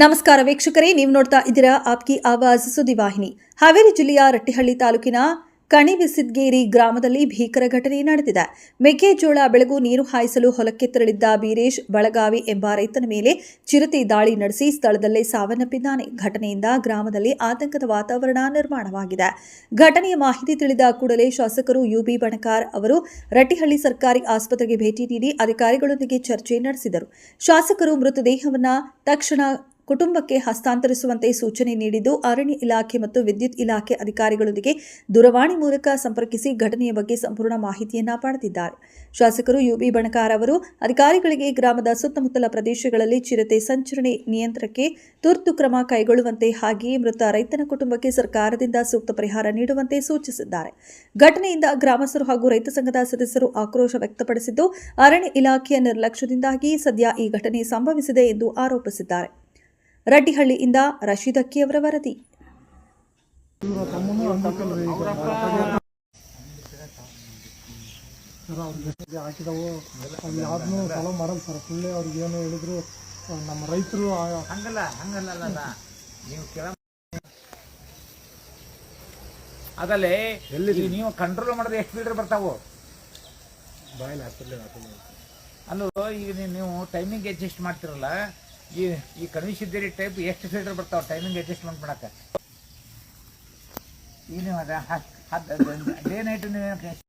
ನಮಸ್ಕಾರ ವೀಕ್ಷಕರೇ, ನೀವು ನೋಡ್ತಾ ಇದ್ದೀರಾ ಆಪ್ಕಿ ಆವಾಜ್ ಸುದ್ದಿವಾಹಿನಿ ಹಾವೇರಿ ಜಿಲ್ಲೆಯ ರಟ್ಟಿಹಳ್ಳಿ ತಾಲೂಕಿನ ಕಣಿವಿಸಿದ್ಗೇರಿ ಗ್ರಾಮದಲ್ಲಿ ಭೀಕರ ಘಟನೆ ನಡೆದಿದೆ. ಮೆಕ್ಕೆಜೋಳ ಬೆಳಗು ನೀರು ಹಾಯಿಸಲು ಹೊಲಕ್ಕೆ ತೆರಳಿದ್ದ ಬೀರೇಶ್ ಬಳಗಾವಿ ಎಂಬ ರೈತನ ಮೇಲೆ ಚಿರತೆ ದಾಳಿ ನಡೆಸಿ ಸ್ಥಳದಲ್ಲೇ ಸಾವನ್ನಪ್ಪಿದ್ದಾನೆ ಘಟನೆಯಿಂದ ಗ್ರಾಮದಲ್ಲಿ ಆತಂಕದ ವಾತಾವರಣ ನಿರ್ಮಾಣವಾಗಿದೆ. ಘಟನೆಯ ಮಾಹಿತಿ ತಿಳಿದ ಕೂಡಲೇ ಶಾಸಕರು ಯುಬಿ ಬಣಕಾರ್ ಅವರು ರಟ್ಟಿಹಳ್ಳಿ ಸರ್ಕಾರಿ ಆಸ್ಪತ್ರೆಗೆ ಭೇಟಿ ನೀಡಿ ಅಧಿಕಾರಿಗಳೊಂದಿಗೆ ಚರ್ಚೆ ನಡೆಸಿದರು. ಶಾಸಕರು ಮೃತದೇಹವನ್ನು ತಕ್ಷಣ ಕುಟುಂಬಕ್ಕೆ ಹಸ್ತಾಂತರಿಸುವಂತೆ ಸೂಚನೆ ನೀಡಿದ್ದು, ಅರಣ್ಯ ಇಲಾಖೆ ಮತ್ತು ವಿದ್ಯುತ್ ಇಲಾಖೆ ಅಧಿಕಾರಿಗಳೊಂದಿಗೆ ದೂರವಾಣಿ ಮೂಲಕ ಸಂಪರ್ಕಿಸಿ ಘಟನೆಯ ಬಗ್ಗೆ ಸಂಪೂರ್ಣ ಮಾಹಿತಿಯನ್ನ ಪಡೆದಿದ್ದಾರೆ. ಶಾಸಕರು ಯುಬಿ ಬಣಕಾರ ಅವರು, ಅಧಿಕಾರಿಗಳಿಗೆ ಗ್ರಾಮದ ಸುತ್ತಮುತ್ತಲ ಪ್ರದೇಶಗಳಲ್ಲಿ ಚಿರತೆ ಸಂಚರಣೆ ನಿಯಂತ್ರಣಕ್ಕೆ ತುರ್ತು ಕ್ರಮ ಕೈಗೊಳ್ಳುವಂತೆ ಹಾಗೆಯೇ ಮೃತ ರೈತನ ಕುಟುಂಬಕ್ಕೆ ಸರ್ಕಾರದಿಂದ ಸೂಕ್ತ ಪರಿಹಾರ ನೀಡುವಂತೆ ಸೂಚಿಸಿದ್ದಾರೆ. ಘಟನೆಯಿಂದ ಗ್ರಾಮಸ್ಥರು ಹಾಗೂ ರೈತ ಸಂಘದ ಸದಸ್ಯರು ಆಕ್ರೋಶ ವ್ಯಕ್ತಪಡಿಸಿದ್ದು, ಅರಣ್ಯ ಇಲಾಖೆಯ ನಿರ್ಲಕ್ಷ್ಯದಿಂದಾಗಿ ಸದ್ಯ ಈ ಘಟನೆ ಸಂಭವಿಸಿದೆ ಎಂದು ಆರೋಪಿಸಿದ್ದಾರೆ. ರಡ್ಡಿಹಳ್ಳಿಯಿಂದ ರಶೀದ್ ಅಕ್ಕಿಯವರ ವರದಿ. ಸರ್ ಅವ್ರಿಗೆ ಹಾಕಿದವು ಅವು ಯಾವ್ದನ್ನೂ ಫಾಲೋ ಮಾಡಲ್ಲ ಸರ್ ಸುಳ್ಳೆ ಅವ್ರಿಗೆ ಏನು ಹೇಳಿದ್ರು ನಮ್ಮ ರೈತರು ಹಂಗಲ್ಲ ಹಂಗಲ್ಲ ನೀವು ಕೆಳ ಅದಲ್ಲೇ ಎಲ್ಲಿ ನೀವು ಕಂಟ್ರೋಲ್ ಮಾಡಿದ್ರೆ ಎಷ್ಟು ಲೀಟರ್ ಬರ್ತಾವು? ಅಲ್ಲೋ ಈಗ ನೀವು- ನೀವು ಟೈಮಿಂಗ್ ಅಡ್ಜಸ್ಟ್ ಮಾಡ್ತಿರಲ್ಲ ಈ ಈ ಕಣಿಸಿದ್ದೇರಿ ಟೈಪ್ ಎಷ್ಟು ಫಿಲ್ಟರ್ ಬರ್ತಾವ ಟೈಮಿಂಗ್ ಅಡ್ಜಸ್ಟ್ಮೆಂಟ್ ಮಾಡಕ್ಕೆ? ಈಗ ನೀವು ಅದ ಡೇ ನೈಟ್ ನೀವು